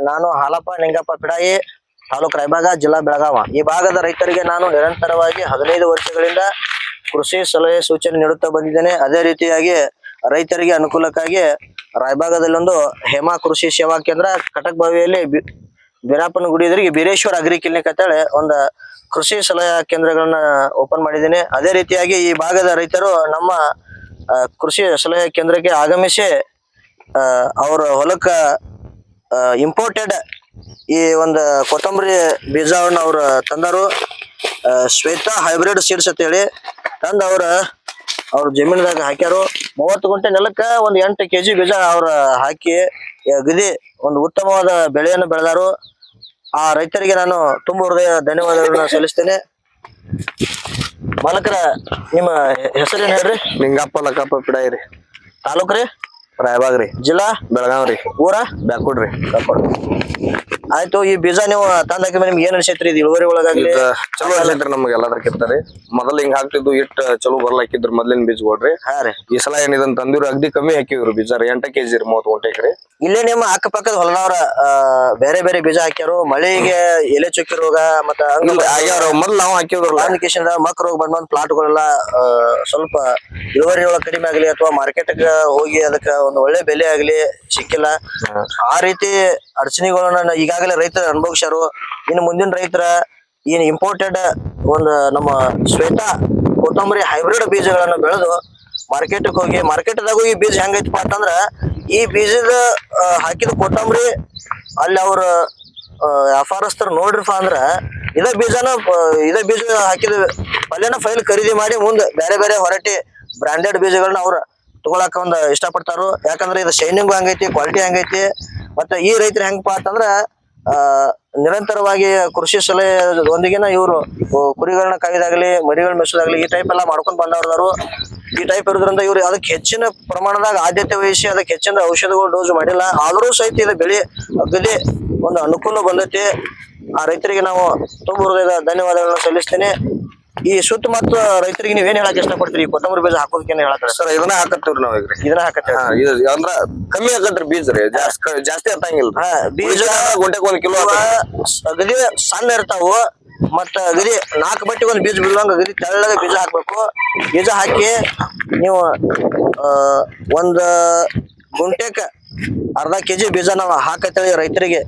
ನಾನು ಹಾಲಪ್ಪ ನಿಂಗಪ್ಪ ಪಿಡಾಯಿ, ತಾಲೂಕು ರಾಯಬಾಗ ಜಿಲ್ಲಾ ಬೆಳಗಾವ. ಈ ಭಾಗದ ರೈತರಿಗೆ ನಾನು ನಿರಂತರವಾಗಿ ಹದಿನೈದು ವರ್ಷಗಳಿಂದ ಕೃಷಿ ಸಲಹೆ ಸೂಚನೆ ನೀಡುತ್ತಾ ಬಂದಿದ್ದೇನೆ. ಅದೇ ರೀತಿಯಾಗಿ ರೈತರಿಗೆ ಅನುಕೂಲಕ್ಕಾಗಿ ರಾಯಬಾಗದಲ್ಲೊಂದು ಹೇಮಾ ಕೃಷಿ ಸೇವಾ ಕೇಂದ್ರ ಕಟಕ್ ಬಾವಿಯಲ್ಲಿ ಬಿ- ಗುಡಿದರಿಗೆ ಗುಡಿ ಎದುರಿಗೆ ಬೀರೇಶ್ವರ ಅಗ್ರಿ ಕ್ಲಿನಿಕ್ ಅಂತೇಳಿ ಒಂದು ಕೃಷಿ ಸಲಹಾ ಕೇಂದ್ರಗಳನ್ನ ಓಪನ್ ಮಾಡಿದ್ದೀನಿ. ಅದೇ ರೀತಿಯಾಗಿ ಈ ಭಾಗದ ರೈತರು ನಮ್ಮ ಕೃಷಿ ಸಲಹೆ ಕೇಂದ್ರಕ್ಕೆ ಆಗಮಿಸಿ ಅವ್ರ ಹೊಲಕ್ಕ ಇಂಪೋರ್ಟೆಡ್ ಈ ಒಂದು ಕೊತ್ತಂಬರಿ ಬೀಜವನ್ನು ಅವರು ತಂದರು. ಶ್ವೇತಾ ಹೈಬ್ರಿಡ್ ಸೀಡ್ಸ್ ಅಂತ ಹೇಳಿ ತಂದು ಅವ್ರ ಅವ್ರ ಜಮೀನದಾಗ ಹಾಕ್ಯಾರು. ಮೂವತ್ತು ಗುಂಟೆ ನೆಲಕ್ಕ ಒಂದು ಎಂಟು ಕೆಜಿ ಬೀಜ ಅವ್ರ ಹಾಕಿ ಗದಿ ಒಂದು ಉತ್ತಮವಾದ ಬೆಳೆಯನ್ನು ಬೆಳೆದಾರು. ಆ ರೈತರಿಗೆ ನಾನು ತುಂಬ ಹೃದಯ ಧನ್ಯವಾದಗಳನ್ನ ಸಲ್ಲಿಸ್ತೇನೆ. ಮಾಲಕರ ನಿಮ್ಮ ಹೆಸರೇನು ಹೇಳ್ರಿ? ನಿಂಗಪ್ಪ ಲಕ್ಕಪ್ಪ ಪಿಡಾಯಿ ರೀ. ತಾಲೂಕ್ ರೀ? ರಾಯಬಾಗ್ ರೀ ಜಿಲ್ಲಾ? ಬೆಳಗಾವ್ ರೀ ಊರ? ಬ್ಯಾಕ್ವರ್ಡ್ ರೀ ಆಯ್ತು ಈ ಬೀಜ ನೀವು ತಂದ ನಿಮ್ಗೆ ಏನ್ ಅನ್ಸೈತ್ರಿ? ಇದು ಇಳುವರಿ ಒಳಗಾಗ್ಲಿ? ಇದ ಚಲೋ ಅನ್ಸೈತ್ರಿ ನಮ್ಗೆ ಎಲ್ಲದಕ್ಕಿಂತ ರೀ ಮೊದಲ ಹಿಂಗ್ ಹಾಕ್ತಿದ್ದು ಇಟ್ಟು ಚಲೋ ಬರ್ಲಾಕಿದ್ರು ಮೊದ್ಲಿನ ಬೀಜ ಕೊಡ್ರಿ. ರೀ. ಈ ಸಲ ಏನ್ ಇದನ್ನ ತಂದಿವ್ರಿ ಅಗ್ದಿ ಕಮ್ಮಿ ಹಾಕಿವ್ರಿ ಬೀಜ ರೀ. ಎಂಟ ಕೆಜಿ ರೀ ಮೂವತ್ತು ಗುಂಟೆಗೆ ರೀ ಇಲ್ಲೇ ನಿಮ್ಮ ಅಕ್ಕಪಕ್ಕದ ಹೊಲದವ್ರ ಬೇರೆ ಬೇರೆ ಬೀಜ ಹಾಕ್ಯಾರು. ಮಳೆಗೆ ಎಲೆ ಚುಕ್ಕಿ ರೋಗ ಮತ್ತ ಇಲ್ಲ ಆಗ್ಯಾವ್ರ. ಮೊದ್ಲು ನಾವು ಹಾಕಿದ್ರಲ್ಲ ಕಾನ್ವಿಕೇಶನ್ ಮಕ್ ರೋಗ ಬಂದ್ ಪ್ಲಾಟ್ಗಳೆಲ್ಲ ಆ, ಸ್ವಲ್ಪ ಇಳುವರಿ ಒಳಗೆ ಕಡಿಮೆ ಆಗಲಿ ಅಥವಾ ಮಾರ್ಕೆಟ್ ಹೋಗಿ ಅದಕ್ಕೆ ಒಂದು ಒಳ್ಳೆ ಬೆಲೆ ಆಗಲಿ ಸಿಕ್ಕಿಲ್ಲ. ಆ ರೀತಿ ಅಡಚಣೆಗಳನ್ನ ಈಗಾಗಲೇ ರೈತರು ಅನುಭವಿಸ್ಯಾರು. ಇನ್ನು ಮುಂದಿನ ರೈತರ ಏನು ಇಂಪೋರ್ಟೆಡ್ ಒಂದು ನಮ್ಮ ಶ್ವೇತಾ ಕೊತ್ತಂಬರಿ ಹೈಬ್ರಿಡ್ ಬೀಜಗಳನ್ನು ಬೆಳೆದು ಮಾರ್ಕೆಟ್ಗೆ ಹೋಗಿ ಮಾರ್ಕೆಟ್ದಾಗೂ ಈ ಬೀಜ ಹೆಂಗೈತಪ್ಪ ಅಂತಂದ್ರ ಈ ಬೀಜದ ಹಾಕಿದ ಕೊತ್ತಂಬರಿ ಅಲ್ಲಿ ಅವ್ರ ವ್ಯಾಪಾರಸ್ಥರು ನೋಡ್ರಿಪ್ಪ ಅಂದ್ರ ಇದ ಬೀಜನ ಇದ ಬೀಜ ಹಾಕಿದ ಪಲ್ಯನ ಫೈಲ್ ಖರೀದಿ ಮಾಡಿ ಮುಂದೆ ಬೇರೆ ಬೇರೆ ಹೊರಟಿ ಬ್ರಾಂಡೆಡ್ ಬೀಜಗಳನ್ನ ಅವ್ರು ತಗೊಳಕ ಒಂದು ಇಷ್ಟಪಡ್ತಾರು. ಯಾಕಂದ್ರೆ ಇದು ಶೈನಿಂಗ್ ಹಂಗೈತಿ ಕ್ವಾಲಿಟಿ ಹಂಗೈತಿ. ಮತ್ತೆ ಈ ರೈತರು ಹೆಂಗಪ್ಪ ಅಂತಂದ್ರ ಆ, ನಿರಂತರವಾಗಿ ಕೃಷಿ ಸಲಹೆಯೊಂದಿಗಿನ ಇವರು ಕುರಿಗಳನ್ನ ಕಾಯ್ದಾಗ್ಲಿ, ಮರಿಗಳ ಮೆಸೋದಾಗ್ಲಿ ಈ ಟೈಪ್ ಎಲ್ಲ ಮಾಡ್ಕೊಂಡ್ ಬಂದವ್ರದವರು. ಈ ಟೈಪ್ ಇರೋದ್ರಿಂದ ಇವ್ರು ಅದಕ್ಕೆ ಹೆಚ್ಚಿನ ಪ್ರಮಾಣದಾಗ ಆದ್ಯತೆ ವಹಿಸಿ ಅದಕ್ಕೆ ಹೆಚ್ಚಿನ ಔಷಧಗಳು ಡೋಸ್ ಮಾಡಿಲ್ಲ. ಆದರೂ ಸಹಿತ ಇದು ಬೆಳೆ ಅಗದಿ ಒಂದು ಅನುಕೂಲ ಬಂದೈತಿ. ಆ ರೈತರಿಗೆ ನಾವು ತುಂಬ ಹೃದಯದ ಧನ್ಯವಾದಗಳನ್ನ ಸಲ್ಲಿಸ್ತೇನೆ. ಈ ಸುತ್ತ ಮತ್ತ ರೈತರಿಗೆ ನೀವೇನ್ ಹೇಳಕ್ ಇಷ್ಟಪಡ್ತೀರಿ? ಈ ಕೊತ್ತಂಬರಿ ಬೀಜ ಹಾಕೋದಕ್ಕೆ ಹೇಳಕ್ ಸರ್ ಇದನ್ನ ಹಾಕತ್ತೀವ್ರಿ ನಾವ್ ಈಗ. ಇದನ್ನ ಹಾಕತ್ತೀವಿ ಇದು ಅಂದ್ರ ಕಮ್ಮಿ ಆಗತ್ರಿ ಬೀಜ ರೀ ಜಾಸ್ತಿ ಜಾಸ್ತಿ ಹತ್ತಂಗಿಲ್ಲ ಬೀಜ ಗುಂಟೆಗೆ ಒಂದ್ ಕಿಲೋ ಅಗದಿ ಸಣ್ಣ ಇರ್ತಾವು ಮತ್ತ ಅಗದಿ ನಾಲ್ಕು ಬಟ್ಟಿ ಒಂದ್ ಬೀಜ ಬೀಳುವಂಗ ಅಗದಿ ತೆಳ್ಳಗ ಬೀಜ ಹಾಕ್ಬೇಕು. ಬೀಜ ಹಾಕಿ ನೀವು ಒಂದ್ ಗುಂಟೆಕ ಅರ್ಧ ಕೆಜಿ ಬೀಜ ನಾವು ಹಾಕತ್ತೇಳಿ ರೈತರಿಗೆ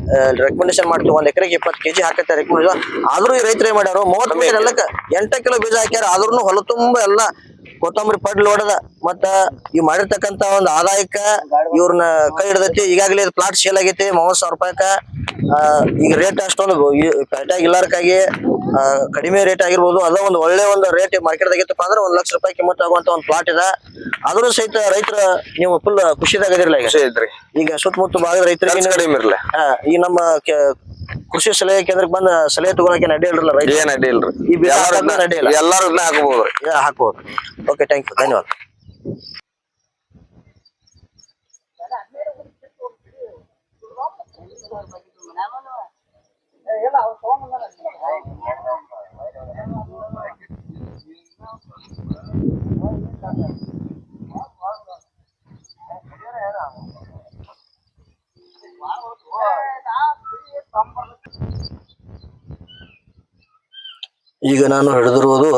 ರೆಕಮೆಂಡೇಶನ್ ಮಾಡ್ತೀವಿ. ಒಂದ್ ಎಕರೆಗೆ ಇಪ್ಪತ್ತು ಕೆಜಿ ಹಾಕತ್ತೆ ರೆಕಮೆಂಡೇಶನ್ ಆದ್ರೂ ಈ ರೈತರೇ ಏನ್ ಮಾಡ್ಯಾರ ಮೂವತ್ತು ಮೀಟರ್ ಎಲ್ಲಕ್ಕ ಎಂಟ ಕಿಲೋ ಬೀಜ ಹಾಕ್ಯಾರ ಆದ್ರೂ ಹೊಲ ತುಂಬ ಎಲ್ಲ ಕೊತ್ತಂಬರಿ ಪಡ್ಲು ಹೊಡೆದ ಮತ್ತ ಈ ಮಾಡಿರ್ತಕ್ಕಂತ ಒಂದು ಆದಾಯಕ್ಕ ಇವ್ರನ್ನ ಕೈ ಹಿಡ್ದೈತಿ. ಈಗಾಗಲೇ ಪ್ಲಾಟ್ ಸೇಲ್ ಆಗೈತಿ ಮೂವತ್ ಸಾವಿರ ರೂಪಾಯಿಕ ಈಗ ರೇಟ್ ಅಷ್ಟೊಂದು ಪೇಟ್ಯಾಗ ಇಲ್ಲಾರಕ್ಕಾಗಿ ಕಡಿಮೆ ರೇಟ್ ಆಗಿರ್ಬೋದು. ಅದ ಒಂದು ಒಳ್ಳೆ ಒಂದು ರೇಟ್ ಮಾರ್ಕೆಟ್ ಆಗಿತ್ತಪ್ಪ ಅಂದ್ರೆ ಒಂದ್ ಲಕ್ಷ ರೂಪಾಯಿ ಕಿಮ್ಮತ್ ಆಗುವಂತ ಒಂದು ಪ್ಲಾಟ್ ಇದೆ. ಆದ್ರೂ ಸಹಿತ ರೈತರ ನೀವು ಫುಲ್ ಖುಷಿದಾಗ ಅದಿರಲ್ಲ ಈಗ ಸುತ್ತಮುತ್ತ ಭಾಗದ ರೈತರಿಗೆ ಕಡಿಮೆ ಇರ್ಲಿ. ಆ, ಈ ನಮ್ಮ ಕೆ- ಕೃಷಿ ಸಲಹೆ ಕೇಂದ್ರಕ್ಕೆ ಬಂದ ಸಲಹೆ ತಗೊಳಕ್ಕೆ ನಡಿ ಇಲ್ರಲ್ಲ ರೈತ ಏನ್ ಅಡ್ಡಿ ಇಲ್ರಿ. ಈ ಬೀಜ ಎಲ್ಲಾರು ಅಡ್ಡಿ ಇಲ್ಲ. ಎಲ್ಲಾರು ಇದನ್ನ ಹಾಕ್ಬೋದು. ಓಕೆ ಥ್ಯಾಂಕ್ ಯು ಧನ್ಯವಾದ. ಈಗ ನಾನು ಹಿಡಿದಿರುವುದು